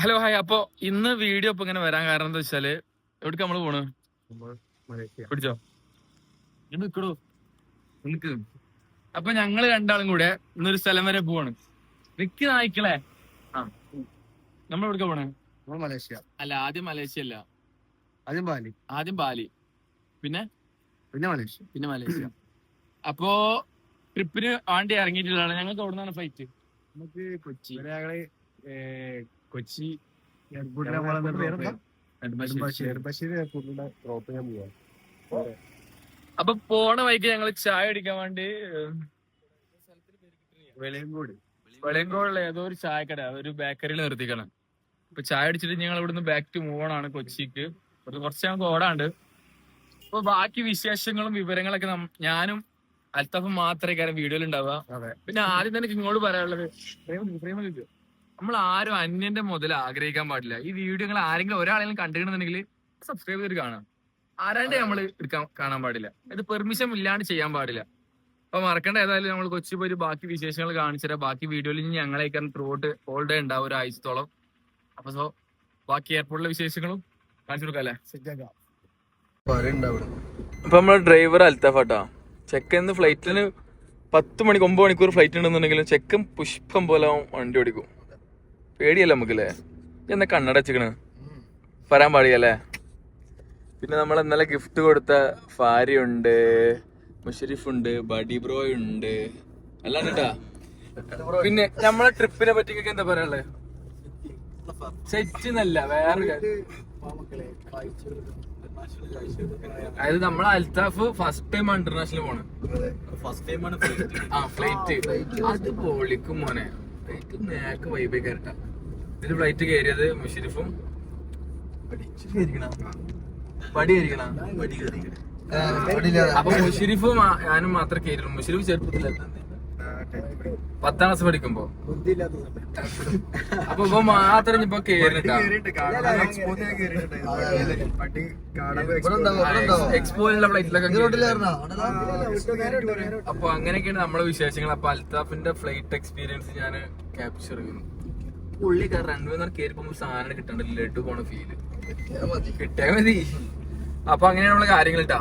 Hello hi. അപ്പൊ ഇന്ന് video ഇപ്പൊ ഇങ്ങനെ വരാൻ കാരണം എന്താ വെച്ചാൽ എവിടേക്ക് നമ്മൾ പോണ്? പിടിച്ചോ? നിക്ക്. അപ്പൊ ഞങ്ങൾ രണ്ടാളും കൂടെ ഇന്നൊരു സ്ഥലം വരെ പോവാണ്. നിക്ക് നായിക്കളെ. ആ. നമ്മൾ എവിടേക്കാ പോണേ? മലേഷ്യ. അല്ല ആദ്യം മലേഷ്യ അല്ല. ആദ്യം ബാലി. ആദ്യം ബാലി. പിന്നെ? പിന്നെ മലേഷ്യ. പിന്നെ മലേഷ്യ. അപ്പോ ട്രിപ്പിന് വേണ്ടി ഇറങ്ങിയിട്ടുള്ളതാണ്. ഞങ്ങൾക്ക് എവിടെ നിന്നാണ് ഫ്ലൈറ്റ് നമുക്ക് കൊച്ചി. ഞങ്ങൾ കൊച്ചി അപ്പൊ പോണ വഴിക്ക് ഞങ്ങൾ ചായ അടിക്കാൻ വേണ്ടി വെളിയങ്കോട്. വെളിയങ്കോടുള്ള ഏതോ ഒരു ചായക്കട ഒരു ബേക്കറിയിൽ നിർത്തിക്കണം. അപ്പൊ ചായ അടിച്ചിട്ട് ഞങ്ങൾ ഇവിടുന്ന് ബാക്ക് ടു മൂവാണ് ആണ് കൊച്ചിക്ക്. കുറച്ച് ഞങ്ങൾക്ക് ഓടാണ്ട്. അപ്പൊ ബാക്കി വിശേഷങ്ങളും വിവരങ്ങളൊക്കെ ഞാനും അൽത്താഫും മാത്രമേ കാര്യം വീഡിയോയിൽ ഉണ്ടാവുക. അതെ. പിന്നെ ആദ്യം തന്നെ ഇങ്ങോട്ട് പറയാനുള്ളത് നമ്മൾ ആരും അന്യന്റെ മുതൽ ആഗ്രഹിക്കാൻ പാടില്ല. ഈ വീഡിയോ നിങ്ങൾ ആരെങ്കിലും ഒരാളെങ്കിലും കണ്ടിട്ടുണ്ടെങ്കിൽ സബ്സ്ക്രൈബ് ചെയ്തിട്ട് കാണാം. ആരാണ്ട് നമ്മൾ എടുക്കാൻ കാണാൻ പാടില്ല. ഇത് പെർമിഷൻ ഇല്ലാണ്ട് ചെയ്യാൻ പാടില്ല. അപ്പൊ മറക്കേണ്ട ഏതായാലും നമ്മൾ കൊച്ചി പോയി ബാക്കി വിശേഷങ്ങൾ കാണിച്ചുതരാം ബാക്കി വീഡിയോയിൽ ഇനി ഞങ്ങളേക്കാൻ ത്രൂട്ട് ഓൾ ഡേ ഉണ്ടാവും ഒരു ആഴ്ചത്തോളം. അപ്പൊ സോ ബാക്കി എയർപോർട്ടിലെ വിശേഷങ്ങളും കാണിച്ചു കൊടുക്കാം അല്ലേ? സെറ്റാക്കാം അപ്പൊ നമ്മളെ ഡ്രൈവർ അൽത്തഫാട്ടാ ചെക്കന്ന് ഫ്ലൈറ്റിന് പത്ത് മണിക്ക് ഒമ്പത് മണിക്കൂർ ഫ്ലൈറ്റ് ഉണ്ടെന്നുണ്ടെങ്കിലും ചെക്കൻ പുഷ്പം പോലെ വണ്ടി ഓടിക്കും. പേടിയല്ല നമുക്കല്ലേ? എന്നാ കണ്ണടച്ചിക്കണ് പറയാൻ പാടിയല്ലേ പിന്നെ നമ്മൾ ഇന്നലെ ഗിഫ്റ്റ് കൊടുത്ത ഫാരി ഉണ്ട് മുഷരിഫ് ഉണ്ട് ബഡി ബ്രോ ഉണ്ട് എല്ലാം കേട്ടാ പിന്നെ നമ്മളെ ട്രിപ്പിനെ പറ്റിയൊക്കെ എന്താ പറയാനുള്ളത് സെറ്റിന്നല്ല വേറെ. അതായത് നമ്മളെ അൽത്താഫ് ഫസ്റ്റ് ടൈം ആണ് ഇന്റർനാഷണൽ പോണ് ഫസ്റ്റ് ടൈമാണ് ആ ഫ്ലൈറ്റ് അത് പൊളിക്കും മോനെ. ഫ്ലൈറ്റ് നേക്ക് വൈബേ കയറട്ട ഇതിൽ ഫ്ലൈറ്റ് കയറിയത് മുഷരിഫും പടി കയറിക്കണ അപ്പൊ മുഷരിഫും ഞാനും മാത്രം കയറുള്ളൂ മുഷരിഫ് ചെറുപ്പത്തിലല്ല പത്താം ക്ലാസ് പഠിക്കുമ്പോ. അപ്പൊ ഇപ്പൊ മാത്രം ഇപ്പൊ എക്സ്പോയിലുള്ള ഫ്ലൈറ്റിലൊക്കെ അപ്പൊ അങ്ങനെയൊക്കെയാണ് നമ്മളെ വിശേഷങ്ങൾ. അപ്പൊ അൽത്താഫിന്റെ ഫ്ലൈറ്റ് എക്സ്പീരിയൻസ് ഞാൻ ക്യാപ്ചർ ചെയ്യുന്നു പുള്ളി റൺവേ എന്ന് കയറിപ്പോ സാധനം കിട്ടണ്ട? ലഡു പോണ ഫീൽ കിട്ടിയാ മതി. അപ്പൊ അങ്ങനെയാണ് നമ്മളെ കാര്യങ്ങൾ ഇട്ടാ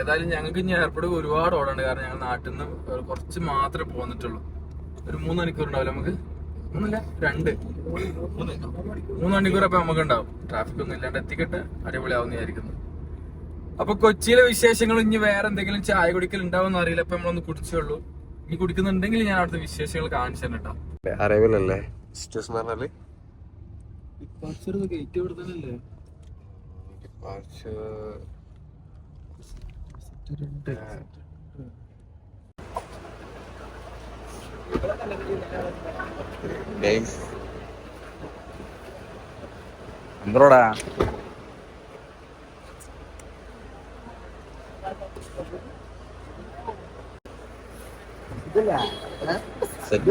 ഏതായാലും ഞങ്ങൾക്ക് ഇനി എയർപോർട്ട് ഒരുപാട് ഓടണ്ട് കാരണം ഞങ്ങൾ നാട്ടിൽ നിന്ന് കുറച്ച് മാത്രമേ പോന്നിട്ടുള്ളൂ. ഒരു മൂന്ന് മണിക്കൂർ ഉണ്ടാവില്ല നമുക്ക്? ഒന്നുമില്ല രണ്ട്. മൂന്ന്. മണിക്കൂർ അപ്പൊ നമുക്ക് ഉണ്ടാവും. ട്രാഫിക് ഒന്നും ഇല്ലാണ്ട് എത്തിക്കട്ടെ. അടിപൊളിയാവുന്ന വിചാരിക്കുന്നു. അപ്പൊ കൊച്ചിയിലെ വിശേഷങ്ങൾ ഇനി വേറെ എന്തെങ്കിലും ചായ കുടിക്കൽ ഉണ്ടാവും അറിയില്ല. അപ്പൊ നമ്മളൊന്ന് കുടിച്ചുള്ളൂ ഇനി കുടിക്കുന്നുണ്ടെങ്കിൽ ഞാൻ അവിടുത്തെ വിശേഷങ്ങൾ കാണിച്ചു തന്നെ കേട്ടോ അറേബ്യയിലല്ലേ സിറ്റുവേഷൻ പറഞ്ഞാൽ എന്തോടാ സെറ്റ്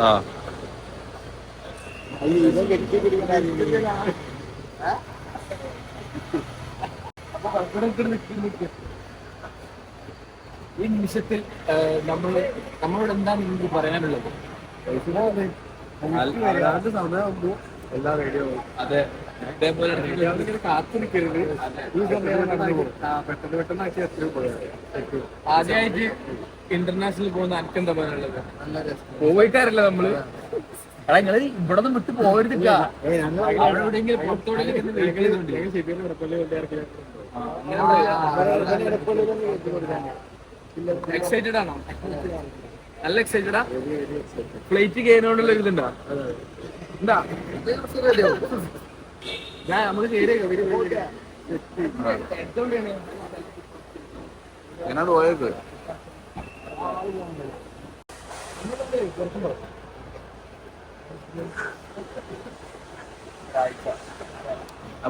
ആ. ഈ നിമിഷത്തിൽ നമ്മൾ നമ്മളോട് എന്താണ് നിങ്ങൾക്ക് പറയാനുള്ളത്? അതെ. ഇതേപോലെ ഈ പെട്ടെന്ന് പെട്ടെന്ന് ആക്കി ആദ്യമായിട്ട് ഇന്റർനാഷണൽ പോകുന്ന അനക്ക് എന്താ പറയാനുള്ളത്? പോയിട്ടാറില്ല നമ്മൾ? എടാ നിങ്ങൾ ഇവിടെ നിന്ന് വിട്ട് എക്സൈറ്റഡ് ആണോ? നല്ല എക്സൈറ്റഡാ ഫ്ലൈറ്റ് കയറിയോണ്ടുള്ള ഒരു ഇതുണ്ടാ? എന്താ? ഞാനത് പോയത്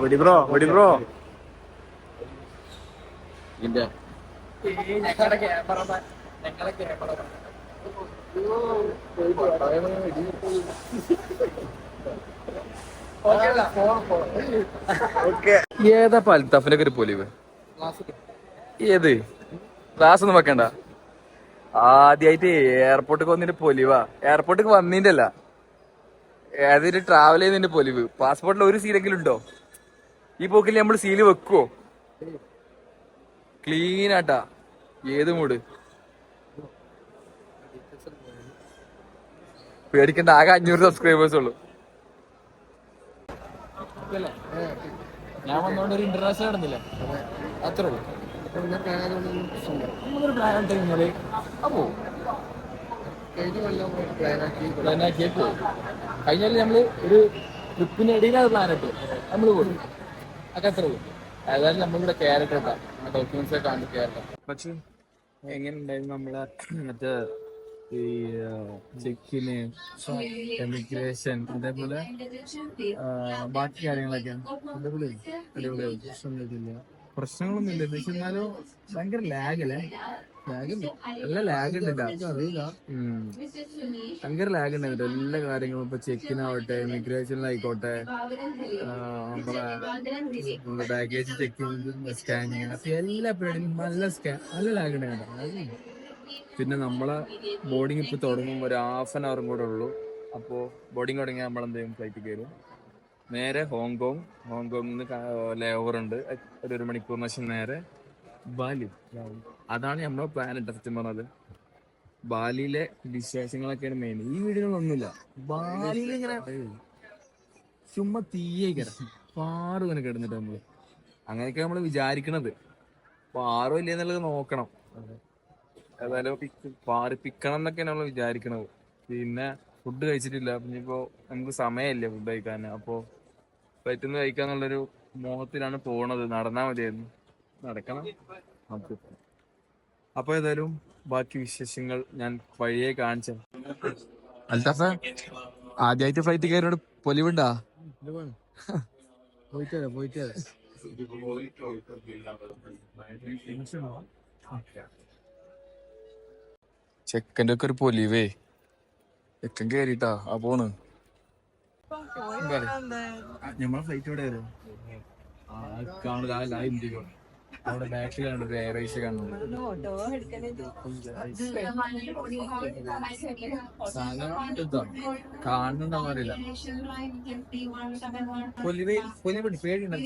വെടി ബ്രോ വെടി ബ്രോ. ഇതിന്റെ. ഞങ്ങളുടെ ക്യാമറമാൻ ഞങ്ങളെ ക്യാമറമാൻ ഓക്കെ ഏതാ അൽത്താഫിന്റെ ഒക്കെ ഒരു പൊലിവ്. ഏത്? ക്ലാസ് ഒന്നും വെക്കണ്ട. ആദ്യായിട്ട് എയർപോർട്ടിൽ വന്നിട്ട് പൊലിവാ. എയർപോർട്ടിൽ വന്നിന്റെ അല്ല. ഏതൊരു ട്രാവൽ ചെയ്യുന്നതിന്റെ പൊലിവ്. പാസ്പോർട്ടിൽ ഒരു സീലെങ്കിലും ഉണ്ടോ? ഈ പോക്കിൽ നമ്മൾ സീൽ വെക്കുവോ? ക്ലീൻ ആട്ടാ. ഏത് മൂട് പേടിക്കണ്ട. ആകെ അഞ്ഞൂറ് സബ്സ്ക്രൈബേഴ്സ് ഉള്ളു. ഞാൻ വന്നോണ്ട് ഒരു ഇന്റർനാഷണൽ നടന്നില്ല? അത്രേ ഉള്ളൂ. നമ്മളൊരു പ്ലാൻ ഇട്ട് കഴിഞ്ഞാൽ അപ്പോ പ്ലാൻ ആക്കിയേ പോകും കഴിഞ്ഞാൽ നമ്മൾ ഒരു ട്രിപ്പിന് ഇടയിലാണ് പ്ലാൻ ഇട്ട് നമ്മൾ പോകും അതൊക്കെ അത്രേ ഉള്ളൂ. ഏതായാലും നമ്മളിവിടെ ക്യാരറ്റ് ഇട്ടാ ഡോക്യുമെന്റ്സ് ഒക്കെ കാണിച്ചു ക്യാരറ്റ് പക്ഷെ എങ്ങനെ ഉണ്ടായിരുന്നു നമ്മളെ മറ്റേ ഈ ചെക്കിന് എമിഗ്രേഷൻ അതേപോലെ ബാക്കി കാര്യങ്ങളൊക്കെ. അതേപോലെ അടിപൊളിയായി പ്രശ്നമൊന്നുമില്ല. പ്രശ്നങ്ങളൊന്നും ഇല്ല. പക്ഷെ എന്നാലും ഭയങ്കര ലാഗ് അല്ലേ. ഭയങ്കര ലാഗ് എല്ലാ കാര്യങ്ങളും ഇപ്പൊ ചെക്കിനാവട്ടെ ഇമിഗ്രേഷനിലായിക്കോട്ടെ ആ, നമ്മളെ ബാഗേജ് ചെക്കിങ് സ്കാനിങ് എല്ലാ പരിപാടിയും നല്ല സ്കാൻ നല്ല ലാഗ് ഉണ്ടായിരുന്നു പിന്നെ നമ്മളെ ബോർഡിങ് ഇപ്പൊ തുടങ്ങുമ്പോൾ ഒരു ഹാഫ് ആൻ അവറും കൂടെ ഉള്ളൂ. അപ്പോ ബോർഡിങ് തുടങ്ങിയാൽ നമ്മൾ എന്തെങ്കിലും ഫ്ലൈറ്റ് കയറും. നേരെ ഹോങ്കോങ് ഹോങ്കോങ്ങിൽ നിന്ന് ലേ ഓവർ ഉണ്ട്. ഒരു ഒരു മണിക്കൂറിന് ശേഷം നേരെ ബാലി. അതാണ് നമ്മുടെ പ്ലാൻ ഇട്ട സത്യം പറഞ്ഞത് ബാലിയിലെ വിശേഷങ്ങളൊക്കെയാണ് മെയിൻ ഈ വീടുകളൊന്നുമില്ല. ബാലിയിൽ ഇങ്ങനെ ചുമ്മാ തീയേക്കര പാറു ഇങ്ങനെ കിടന്നിട്ട് നമ്മൾ. അങ്ങനെയൊക്കെ നമ്മൾ വിചാരിക്കണത്. പാറു ഇല്ലേ എന്നുള്ളത് നോക്കണം. ഏതായാലും പാറിപ്പിക്കണം എന്നൊക്കെ നമ്മൾ വിചാരിക്കണത്. പിന്നെ ഫുഡ് കഴിച്ചിട്ടില്ല. ഇനിയിപ്പോ നമുക്ക് സമയമില്ല ഫുഡ് കഴിക്കാൻ? അപ്പോ പറ്റുന്ന കഴിക്കാന്നുള്ളൊരു മോഹത്തിലാണ് പോണത്. നടന്നാ മതിയായിരുന്നു. നടക്കണം. നമുക്ക് അപ്പൊ ഏതായാലും ബാക്കി വിശേഷങ്ങൾ ഞാൻ വഴിയെ കാണിച്ചു. അൽത്താഫ ആദ്യമായിട്ട് ഫ്ലൈറ്റ് കയറിയോട് പൊലിവുണ്ടാ? പോയിട്ട് പോയിട്ട് വരാം ചെക്കന്റെ ഒക്കെ ഒരു പൊലിവേ. ചെക്കൻ കേറിട്ടാ ആ പോണ്. നമ്മളെ ഫ്ലൈറ്റ് ഇവിടെ ആ കാണില്ല ആ അവിടെ ബാക്കിൽ ഒരു എയർ ഏഷ്യ കാണുന്നുണ്ട് കാണുന്നുണ്ടാവും അറിയില്ല. പൊലിവേ പൊലിവ് പേടിയുണ്ട്?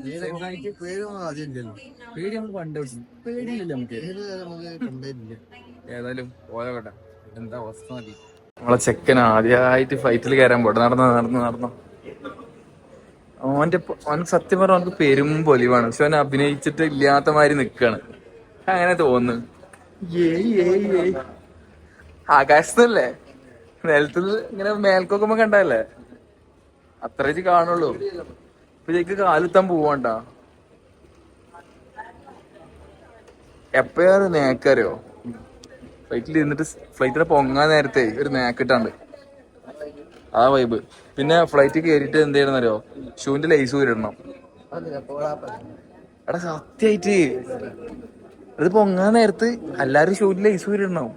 ഇല്ലല്ലോ പേടി നമ്മൾ പണ്ട് പേടിയില്ല നമുക്ക്. ഏതായാലും പോയോട്ടെ എന്താ അവസ്ഥ മതി നമ്മളെ ചെക്കൻ ആദ്യമായിട്ട് ഫ്ലൈറ്റിൽ കയറാൻ പോട്ടെ നടന്നു നടന്നു നടന്നു? ഓന്റെ ഓൻ ഓനക്ക് സത്യം പറഞ്ഞ അവനക്ക് പെരും പൊലിവാണ്. പക്ഷെ അവൻ അഭിനയിച്ചിട്ട് ഇല്ലാത്ത മാതിരി നിക്കാണ്. അങ്ങനെ തോന്നുന്നു. ആകാശത്തല്ലേ? നിലത്ത് ഇങ്ങനെ മേൽക്കൊക്കുമ്പോ കണ്ടല്ലേ അത്ര കാണുള്ളൂ. ഇപ്പൊ ചേക്ക് കാലെത്താൻ പോവണ്ട? എപ്പോഴും നേക്കറിയോ? ഫ്ലൈറ്റിൽ ഇരുന്നിട്ട് ഫ്ലൈറ്റിനെ പൊങ്ങാൻ നേരത്തെ ഒരു നേക്കിട്ടാണ്ട്. ആ വൈബ് പിന്നെ ഫ്ലൈറ്റ് കയറിയിട്ട് എന്ത് ചെയ്യണമെന്നറിയോ ഷൂവിന്റെ ലൈസ് ഊരിടണം എടാ സത്യായിട്ട്. അത് പൊങ്ങാൻ നേരത്ത് എല്ലാരും ഷൂവിന്റെ ലൈസ് ഊരിടണം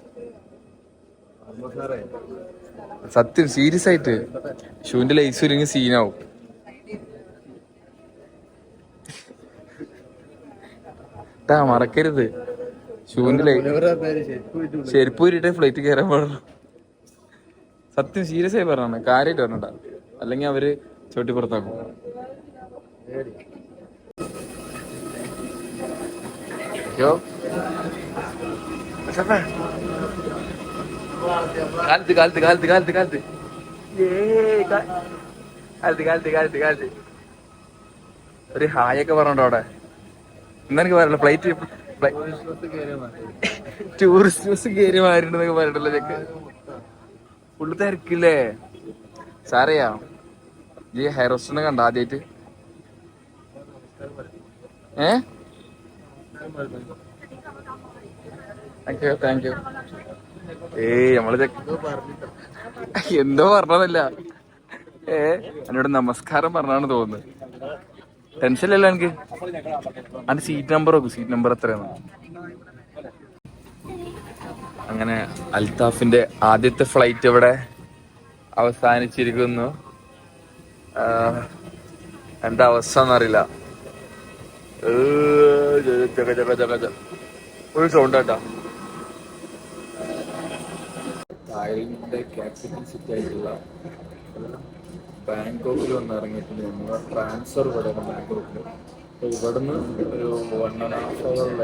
സത്യം സീരിയസ് ആയിട്ട്. ഷൂവിന്റെ ലൈസ് ഉരുങ്ങി സീനാവും മറക്കരുത്. ഷൂവിന്റെ ലൈ ചെരുപ്പ് ഊരിട്ടേ ഫ്ലൈറ്റ് കയറാൻ പാടുള്ളൂ. സത്യം സീരിയസ് ആയി പറഞ്ഞാണ് കാര്യമായിട്ട് പറഞ്ഞണ്ട അല്ലെങ്കിൽ അവർ ചോട്ടി പുറത്താക്കും. കാലത്ത് കാലത്ത് കാലത്ത് കാലത്ത് കാലത്ത്. ഏയ് കാ- കാലത്ത് കാലത്ത് കാലത്ത് കാലത്ത്. ഒരു ഹായ് ഒക്കെ പറഞ്ഞോട്ടോ അവിടെ എന്നെനിക്ക് പറയല്ലോ ഫ്ലൈറ്റ് ടൂറിസ്റ്റ് ബസ് കയറി മാറിണ്ടെന്നൊക്കെ പറഞ്ഞിട്ടല്ലോ ചെക്ക് ഫുള്ള് തിരക്കില്ലേ? സാറയാ ഈ ഹെയർ ഹോസ്റ്ററിനെ കണ്ട ആദ്യമായിട്ട് ഏ? താങ്ക് യു താങ്ക് യു ഏയ് നമ്മൾ എന്തോ പറഞ്ഞതല്ല. ഏ എന്നോട് നമസ്കാരം പറഞ്ഞാണ് തോന്നുന്നത് ടെൻഷൻ ടെൻഷനില്ലല്ലോ എനിക്ക്. അതിന്റെ സീറ്റ് നമ്പർ നോക്കും സീറ്റ് നമ്പർ എത്രയാണ് അങ്ങനെ അൽത്താഫിന്റെ ആദ്യത്തെ ഫ്ലൈറ്റ് ഇവിടെ അവസാനിച്ചിരിക്കുന്നു. എന്താ അവസ്ഥ എന്നറിയില്ല. ഒരു സൗണ്ട് കേട്ടോ. തായ്ലൻഡിന്റെ ക്യാപിറ്റൽ സിറ്റി ആയിട്ടുള്ള ബാങ്കോക്കിൽ വന്ന് ഇറങ്ങിയിട്ടുണ്ട്. ട്രാൻസ്ഫർ ഇവിടെ ബാങ്കോക്കിൽ അപ്പോൾ ഇവിടുന്ന് ഒരു വൺ ആൻഡ് ഹാഫ് അവറുള്ള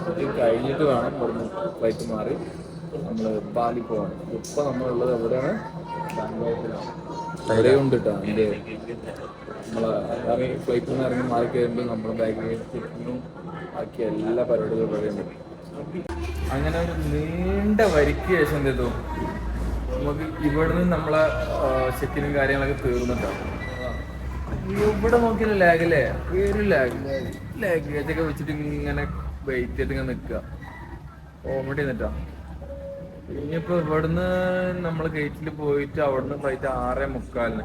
അത് കഴിഞ്ഞിട്ട് വേണം ഇവിടുന്ന് ഫ്ലൈറ്റ് മാറി നമ്മൾ ബാലി പോവാണ് ഇപ്പൊ നമ്മളുള്ളത് എവിടെയാണ്? ബാംഗ്ലൂരിലാണ്. അവിടെ ഉണ്ട് കേട്ടോ അതിന്റെ നമ്മളെ ഇറങ്ങി ഫ്ലൈറ്റിൽ നിന്ന് ഇറങ്ങി മാറി നമ്മൾ നമ്മുടെ ബാഗിൽ ബാക്കി എല്ലാ പരിപാടികളും ഇവിടെ അങ്ങനെ ഒരു നീണ്ട വരിക്ക് ശേഷം എന്ത് ചെയ്തു? നമുക്ക് ഇവിടുന്ന് നമ്മളെ ചെക്കിനും കാര്യങ്ങളൊക്കെ തീർന്നിട്ടാണ് ഇവിടെ നോക്കിയാലും ലാഗ് അല്ലേ ലാഗ് ലാഗേജ് ഒക്കെ വെച്ചിട്ട് ഇങ്ങനെ വെയിറ്റ് ചെയ്ത് ഇങ്ങനെ നിക്ക. കോമഡി നിന്നിട്ടാ ഇനിയിപ്പോ ഇവിടുന്ന് നമ്മൾ ഗേറ്റിൽ പോയിട്ട് അവിടുന്ന് ഫ്ലൈറ്റ് ആറേ മുക്കാലിന്.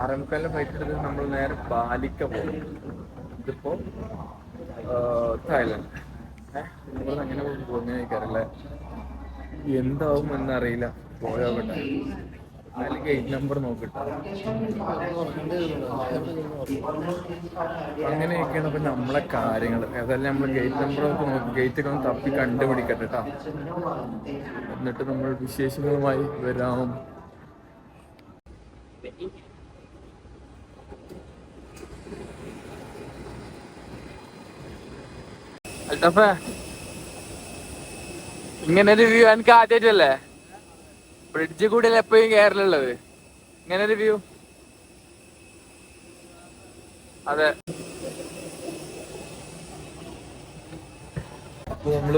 ആറേ മുക്കാലിന് ഫ്ലൈറ്റ് എടുത്ത് നമ്മൾ നേരെ ബാലിക്ക പോകും ഇതിപ്പോ തായ്ലൻഡ് നമ്മൾ അങ്ങനെ പോകുന്ന എനിക്കറിയില്ല എന്താവും എന്നറിയില്ല. പോയോട്ടെ അതിൽ ഗേറ്റ് നമ്പർ നോക്കിട്ട് അങ്ങനെയൊക്കെയാണ് അപ്പൊ നമ്മളെ കാര്യങ്ങൾ. ഏതായാലും നമ്മൾ ഗേറ്റ് നമ്പർ ഒക്കെ നോക്കി ഗേറ്റ് ഒക്കെ ഒന്ന് തപ്പി കണ്ടുപിടിക്കട്ടെ ട്ടാ. എന്നിട്ട് നമ്മൾ വിശേഷങ്ങളുമായി വരാം. ഇങ്ങനെ ഒരു വ്യൂ എനിക്ക് ആദ്യമായിട്ടല്ലേ ബ്രിഡ്ജ് കൂടി എപ്പോഴും കേരളത് ഇങ്ങനെ ഒരു വ്യൂ അതെ. നമ്മൾ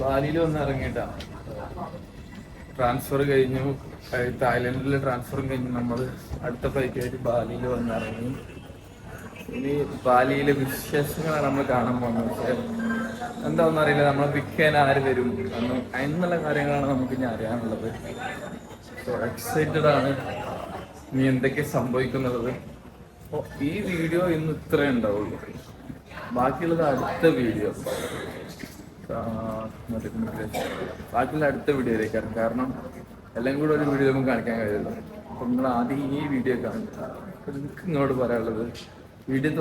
ബാലിയിൽ വന്ന് ഇറങ്ങിട്ടാ ട്രാൻസ്ഫർ കഴിഞ്ഞു. തായ്ലൻഡിൽ ട്രാൻസ്ഫറും കഴിഞ്ഞു. നമ്മൾ അടുത്ത ഫ്ലൈറ്റ് ആയിട്ട് ബാലിയിൽ വന്ന് ഇറങ്ങി. ഇനി ബാലിയിലെ വിശേഷങ്ങളാണ് നമ്മൾ കാണാൻ പോകുന്നത്. എന്താണെന്ന് അറിയില്ല. നമ്മളെ പിക്കാൻ ആര് വരും? അന്ന് എന്നുള്ള കാര്യങ്ങളാണ് നമുക്ക് ഇനി അറിയാനുള്ളത്. സോ എക്സൈറ്റഡ് ആണ്. ഇനി എന്തൊക്കെ സംഭവിക്കുന്നുള്ളത് അപ്പോൾ ഈ വീഡിയോ ഇന്ന് ഇത്രേ ഉണ്ടാവുള്ളൂ. ബാക്കിയുള്ളത് അടുത്ത വീഡിയോ. ബാക്കിയുള്ള അടുത്ത വീഡിയോയിലേക്കാണ് കാരണം എല്ലാം കൂടെ ഒരു വീഡിയോ നമുക്ക് കാണിക്കാൻ കഴിയില്ല. അപ്പം നിങ്ങൾ ആദ്യം ഈ വീഡിയോ കാണിക്കുക അപ്പം എനിക്ക് നിങ്ങളോട് പറയാനുള്ളത് വീഡിയോ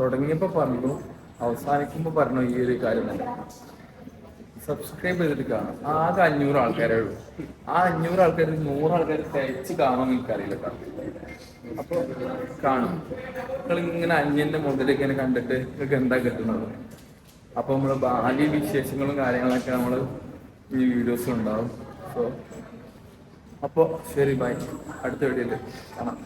തുടങ്ങിയപ്പോൾ പറഞ്ഞു അവസാനിക്കുമ്പോൾ പറഞ്ഞു ഈ ഒരു കാര്യം തന്നെ. സബ്സ്ക്രൈബ് ചെയ്തിട്ട് കാണാം. ആകെ അഞ്ഞൂറ് ആൾക്കാരേ ഉള്ളൂ. ആ അഞ്ഞൂറ് ആൾക്കാർ നൂറ് ആൾക്കാർ തയ്ച്ച് കാണുമെന്ന് എനിക്കറിയില്ല കേട്ടോ. അപ്പൊ കാണും. നിങ്ങൾ ഇങ്ങനെ മുതലേക്ക് ഇങ്ങനെ കണ്ടിട്ട് നിങ്ങൾക്ക് എന്താ കിട്ടുന്നത്? അപ്പൊ നമ്മൾ ബാല്യ വിശേഷങ്ങളും കാര്യങ്ങളൊക്കെ നമ്മൾ ഈ വീഡിയോസിലുണ്ടാവും സോ അപ്പോ ശരി ബൈ അടുത്ത വീഡിയോയിൽ കാണാം.